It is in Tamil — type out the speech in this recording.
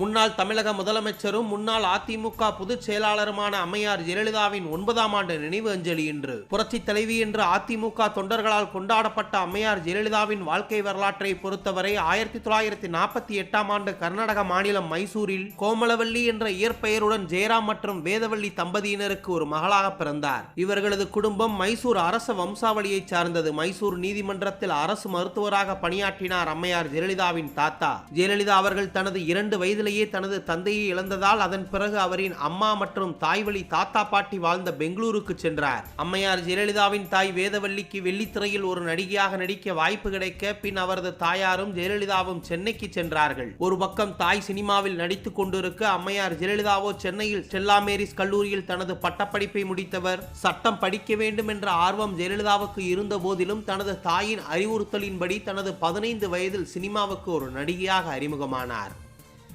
முன்னாள் தமிழக முதலமைச்சரும் முன்னாள் அதிமுக பொதுச் செயலாளருமான அம்மையார் ஜெயலலிதாவின் ஒன்பதாம் ஆண்டு நினைவு அஞ்சலி இன்று. புரட்சி தலைவி என்று அதிமுக தொண்டர்களால் கொண்டாடப்பட்ட அம்மையார் ஜெயலலிதாவின் வாழ்க்கை வரலாற்றை பொறுத்தவரை ஆயிரத்தி தொள்ளாயிரத்தி நாற்பத்தி எட்டாம் ஆண்டு கர்நாடக மாநிலம் மைசூரில் கோமலவல்லி என்ற இயற்பெயருடன் ஜெயராம் மற்றும் வேதவள்ளி தம்பதியினருக்கு ஒரு மகளாக பிறந்தார். இவர்களது குடும்பம் மைசூர் அரச வம்சாவளியைச் சார்ந்தது. மைசூர் நீதிமன்றத்தில் அரசு மருத்துவராக பணியாற்றினார் அம்மையார் ஜெயலலிதாவின் தாத்தா. ஜெயலலிதா அவர்கள் தனது இரண்டு வயதில் வயதிலேயே தனது தந்தையை இழந்ததால் அதன் பிறகு அவரின் அம்மா மற்றும் தாய் வழி தாத்தா பாட்டி வாழ்ந்த பெங்களூருக்கு சென்றார். அம்மையார் ஜெயலலிதாவின் தாய் வேதவல்லிக்கு வெள்ளித்திரையில் ஒரு நடிகையாக நடிக்க வாய்ப்பு கிடைக்க பின் அவரது தாயாரும் ஜெயலலிதாவும் சென்னைக்கு சென்றார்கள். ஒரு பக்கம் தாய் சினிமாவில் நடித்துக் கொண்டிருக்க அம்மையார் ஜெயலலிதாவோ சென்னையில் ஸ்டெல்லா மேரிஸ் கல்லூரியில் தனது பட்டப்படிப்பை முடித்தவர். சட்டம் படிக்க வேண்டும் என்ற ஆர்வம் ஜெயலலிதாவுக்கு இருந்த போதிலும் தனது தாயின் அறிவுறுத்தலின்படி தனது பதினைந்து வயதில் சினிமாவுக்கு ஒரு நடிகையாக அறிமுகமானார்.